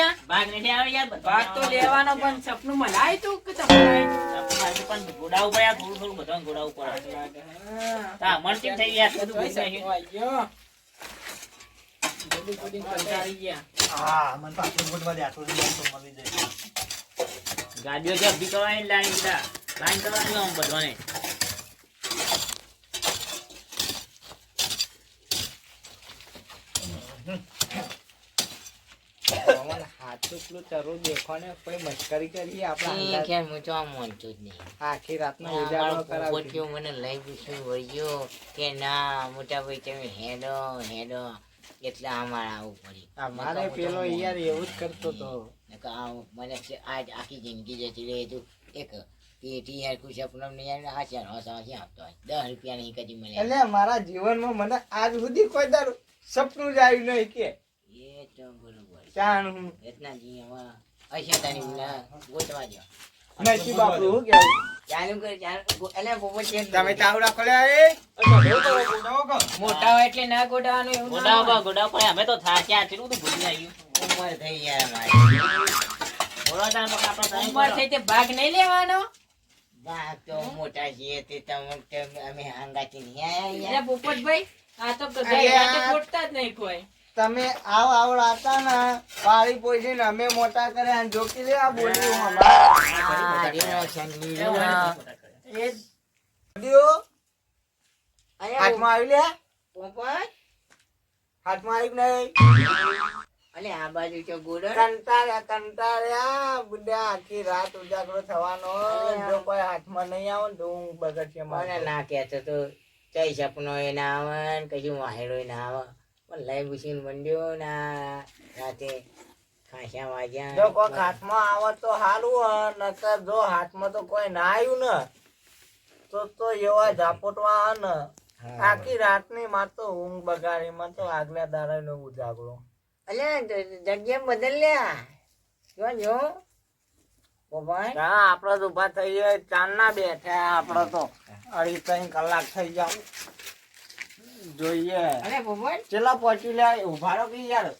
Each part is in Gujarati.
યાર ભાગ નથી આવે યાર બધું ભાગ તો લેવાનો. લેવાનો પણ સપનું મનાય તું કે તમારે પણ ગોડાઉં પર થોડું થોડું બધાને ગોડાઉં પર આવે. તા થઈ યાર બધું ભૂલી નાખ્યું. હા મને પાછું ગોઠવા દે તો આમ આખી રાતનો ઉજાગરો કરાવજો મને લઈ પૂછ્યું વળ્યો કે ના મોટા ભાઈ તમે હેડો હેડો. એટલે અમારે આવું પડ્યું. અમારે પેલો યાર એવું જ કરતો તો. મને આજ આખી જિંદગી જતી રહી હતું એક પેટી સપનમ નહીં આવે આ ચાર હોસ હોસી આપતો હોય. દસ રૂપિયા નહીં કદી મળે એટલે મારા જીવનમાં મને આજ સુધી કોઈ દાડો સપનું જ આવ્યું નહીં કે એ તો બરોબર જાણ હું એટલા જી હવે અશેતાની ગુના ગોતવા દો નથી બાપુ હું ચાલુ કર ચાલુ એટલે પોપટ છે તમે ચાવડા ખોલ્યા એ. મોટા હોય એટલે ના ગોડાવાનું એવું ના ગોડાઉં હોય. પર અમે તો થાક્યા કેટલું બધું ભૂલી નાખ્યું ઉંમર થઈ યાર અમારી ગોડાઉં આપણે ઉંમર થઈ તે ભાગ નહીં લેવાનો? ભાગ તો મોટા છીએ તે તમે અમે હાંગાથી નહીં પોપટભાઈ આ તો ગઈ જ નહીં કોઈ. તમે આવ આવડા હતા ને પાળી પોઈસીને અમે મોટા કર્યા અને જોકી લે આ બોલ્યું અમારા. હાથમાં આવી લે. હાથમાં આવી નહીં? અલે આ બાજુ તો ગોડો કંટાળ્યા કંટાળ્યા. બુડા આખી રાત ઉજાગરો થવાનો. જો કોઈ હાથમાં નહીં આવે ને તો હું બગડશે મને ના કહેતો તો જય સપનો એ ના આવે ને કશું વાહેડો ના આવે. લઈ પૂછીને મંડ્યો ના રાતે ખાસા વાગ્યા. જો કોઈ હાથમાં આવે તો સારું નકર જો હાથમાં તો કોઈ ના આવ્યું ને તો તો એવા ઝાપટવા ને. આખી રાતની માં તો ઊંઘ બગાડી માં તો આગલા દાડા નો ઉજાગરો અલે જગ્યા બદલ્યા. જો. જો આપડે તો ઊભા થઈ ચાંદ ના બેઠા આપડે તો. અઢી ત્રણ કલાક થઈ જાવ. જોઈએ. અરે ભગવાન. ચેલા પહોંચી લે ઊભા રહો કે યાર.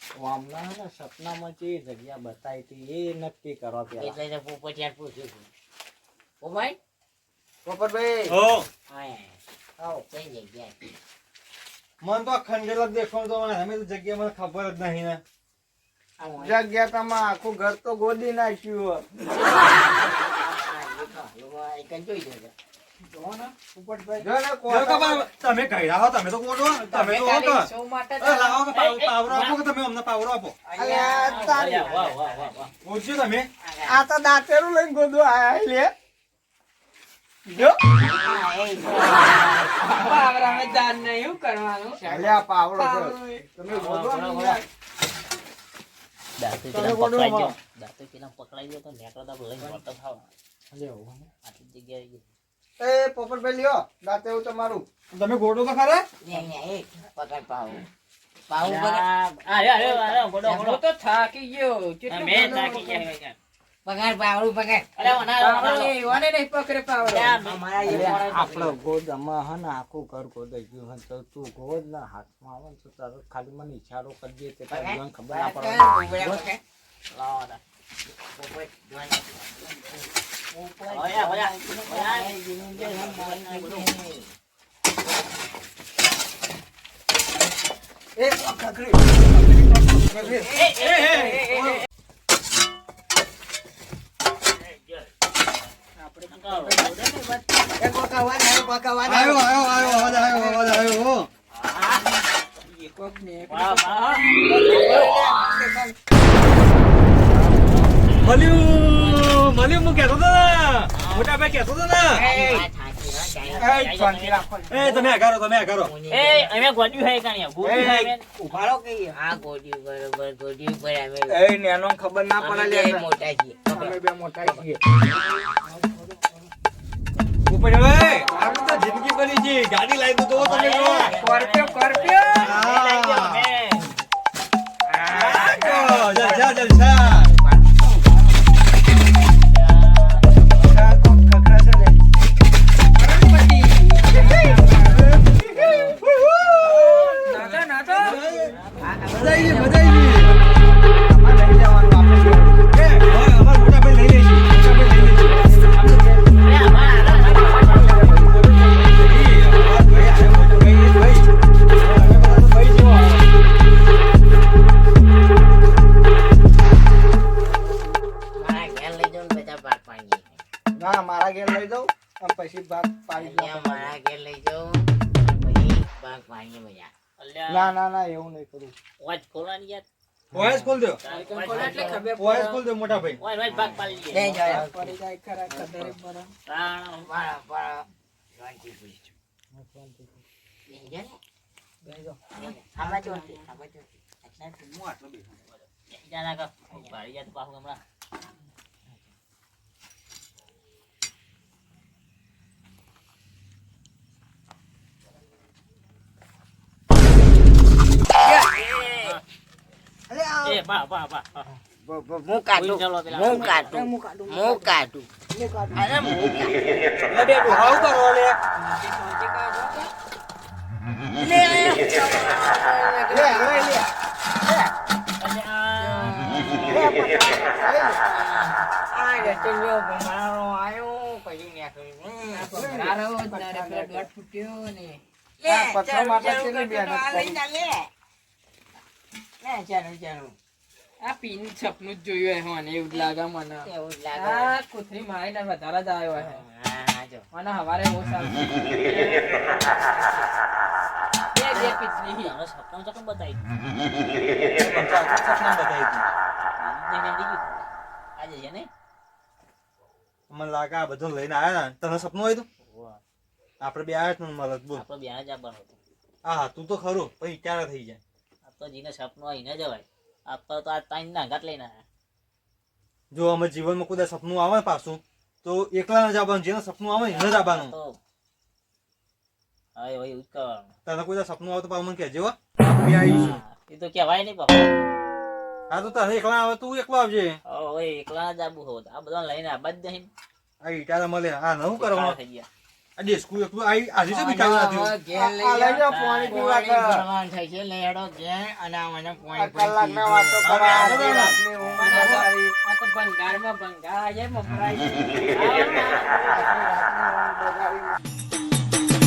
હમણાં હે ને સપનામાં જે જગ્યા બતાવી હતી એ નક્કી કરો પેલા. એટલે પોપટ યાર પૂછ્યું. પોપટ પોપટભાઈ. ઓ. હા આવો. કઈ જગ્યા મન તો આ ખંડેલો જ દેખાણો તો મને અમે તો જગ્યા મને ખબર જ નહીં ને. આ જગ્યા તમા આખું ઘર તો ગોદી નાખ્યું જોઈ જજો. તમે કહ્યા હો તમે તો કોડો તમે તો હો તો સૌ માટે અરે લાવો પાવરો આપો કે તમે અમને પાવરો આપો? અલ્યા તારી અલ્યા, વાહ વાહ વાહ વાહ પૂછજો તમે? આ તો દાંતેરું લઈને ગોદવા આયા લે. જો. દાન નહીં કરવાનું. તમે. દાંતું પેલા પકડાઈ. ગયો ગયો તો નેકળતા લઈને વળતો થાવ. આટલી જગ્યાએ એ પોપટભાઈ લ્યો. દાંતેરું તમારું તમે ગોડો તો ખરા? પકડ પાવ. પાવ અરે અરે અરે ગોડો ગોડો તો થાકી ગયો. કેટલું મેં થાકી ગયા પકડ પાવડું અરે નહીં પકડે આપણો ગોદમાં હે ને આખું ઘર ગોદાઈ ગયું તો તું ગોદ ના હાથમાં આવે તો તારો ખાલી મને ઈશારો દે તે તારી ખબર ના પડે. લાવો ના પોપટ જોઈને. ઓયા મળ્યું હું ને મોટા ભાઈ કહેતો હતો ને. આ થાકી હો, જાય. એ શાંતિ રાખો. એ તમે આગારો તમે આગારો એ અમે ગોડ્યું હે કાણિયા ગોડ્યું હે એ, ઊભા રહો કે આ ગોડી બરોબર ગોડી ઉપર અમે એ નેનો ખબર ના પડે લે. મોટા છીએ અમે બે મોટા છીએ. ઉપર હવે આપણી તો જિંદગી બની છે ગાડી લાવી દો તો તમે સ્કોર્પિયો! ના મારા ઘેર લઈ જાઉં અને પછી ભાગ પાડી દઉં. મારા ઘેર લઈ જાઉં પછી ભાગ પાડીએ બધા. ના ના ના એવું નહીં કરું. વાજ ખોલવાની યાર. ખોલ દો. ખોલ. દો મોટા ભાઈ. ભાગ પાડી પડી જાય ખરા જો, જો. જા તો પાછું હમણાં એ બા બા બા હું કાઢું. ચાલો હું કાઢું. હું કાઢું. અરે હું કરો લે લે, લે. લે, ચાલો, આ પીન સપનું જ જોયું હે મને એવું લાગે મને. એવું લાગે. આ કુતરી મારી ને વધારે જ આવ્યો હે. જો. મને હવારે બહુ સારું બે બે પીછલી હવે સપનું તો કેમ બતાવી સપના બતાવી દીધું. ને આજે છે ને. મને લાગે આ બધું લઈને આવ્યા ને તને સપનું આવ્યું. આપણે બે આવ્યા જ ને મળત બોલ. આપણે બે જ આવવાનું હતું. હા તું તો ખરું પછી ક્યારે થઈ જાય? આ તો જીને સપનું આવીને ન જવાય આપણે તો આ તાઈ ના ઘાટ લઈને જો અમે જીવનમાં કોઈ સપનું આવે પાછું તો એકલા જ આવવાનું જેને સપનું આવે એને જ આવવાનું. હવે ભાઈ એવું તને કોઈ સપનું આવે તો પાછું મને કહેજે એ તો કહેવાય નહીં બાપા. હા તો તને એકલા આવે તું એકલો આવજે. હવે એકલા જ આબુ હોત આ બધા લઈને આ બધા આ ઈટારા મળે હા નવું કરવાનું થઈ ગયા. આ ડેસ્કું એકલું આ આજે છે બીટા નથી લઈ આ લઈ જાઓ. પાણી પીવા પાણી કર. ભરવાનું છે, લે હેડો ઘેર અને આ મને પાણી વાતો રાતની ઊંઘ ના આવી. આ તો ભંગારમાં ભંગાર આ જાય મમરાઈ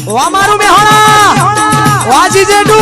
વામારું મેહોણા વાજી જેટુ